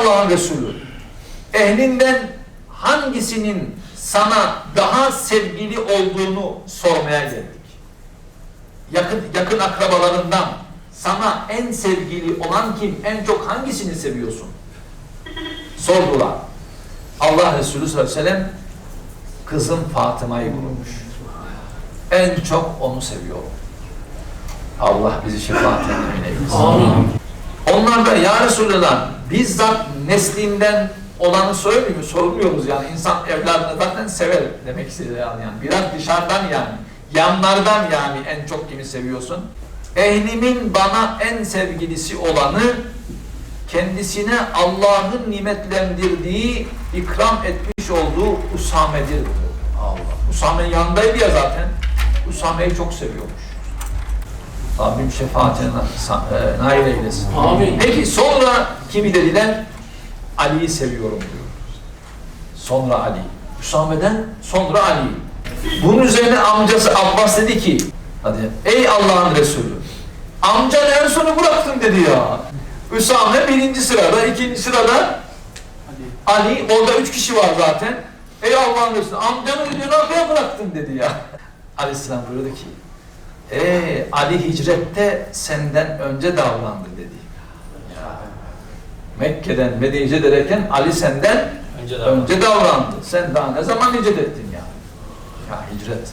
Allah'ın Resulü ehlinden hangisinin sana daha sevgili olduğunu sormaya geldik. Yakın, yakın akrabalarından sana en sevgili olan kim? En çok hangisini seviyorsun? Sordular. Allah Resulü sallallahu aleyhi ve sellem kızım Fatıma'yı bulmuş. En çok onu seviyorum. Allah bizi şefaatine eylesin. Onlar da ya Resulallah bizzat neslinden olanı söylemiyor, sormuyoruz yani insan evladını zaten sever demek istedi yani. yani. Biraz dışarıdan yani, yanlardan yani en çok kimi seviyorsun? Ehlimin bana en sevgilisi olanı kendisine Allah'ın nimetlendirdiği, ikram etmiş olduğu Usame'dir. Allah. Usame'nin yanındaydı ya zaten. Usame'yi çok seviyormuş. Rabbim şefaatine e, nail eylesin. Amin. Peki sonra kimi dediler? Ali'yi seviyorum diyor. Sonra Ali. Üsame'den sonra Ali. Bunun üzerine amcası Abbas dedi ki, hadi ey Allah'ın Resulü, amcan en sonu bıraktın dedi ya. Üsame birinci sırada, ikinci sırada Ali, orada üç kişi var zaten. Ey Allah'ın Resulü, amcanı dedi arkaya bıraktın dedi ya. Aleyhisselam buyurdu ki, Ee, Ali hicrette senden önce davrandı dedi. Ya. Mekke'den Medine'ye derken Ali senden Önce de önce davrandı. Sen daha ne zaman hicret ettin ya? Ya hicret.